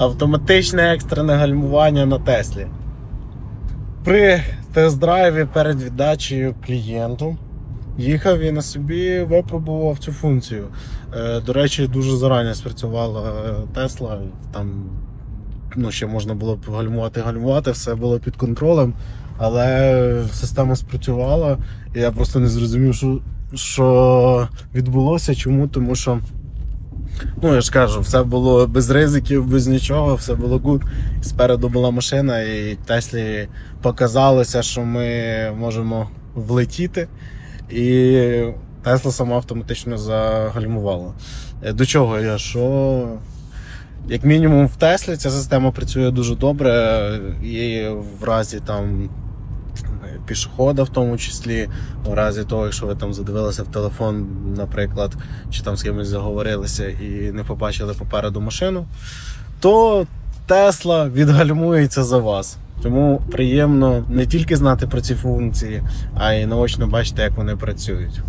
Автоматичне екстрене гальмування на Теслі. При тест-драйві перед віддачею клієнту їхав і на собі випробував цю функцію. Е, До речі, дуже зарані спрацювала е, Тесла. Там ну, ще можна було б гальмувати, гальмувати, все було під контролем, але система спрацювала, і я просто не зрозумів, що, що відбулося. Чому? Тому що. Ну, я ж кажу, все було без ризиків, без нічого, все було гуд. Спереду була машина, і Теслі показалося, що ми можемо влетіти. І Тесла сама автоматично загальмувала. Е, До чого я? Що як мінімум в Теслі ця система працює дуже добре, і в разі там пішохода, в тому числі, в разі того, якщо ви там задивилися в телефон, наприклад, чи там з кимось заговорилися і не побачили попереду машину, то Тесла відгальмується за вас. Тому приємно не тільки знати про ці функції, а й наочно бачити, як вони працюють.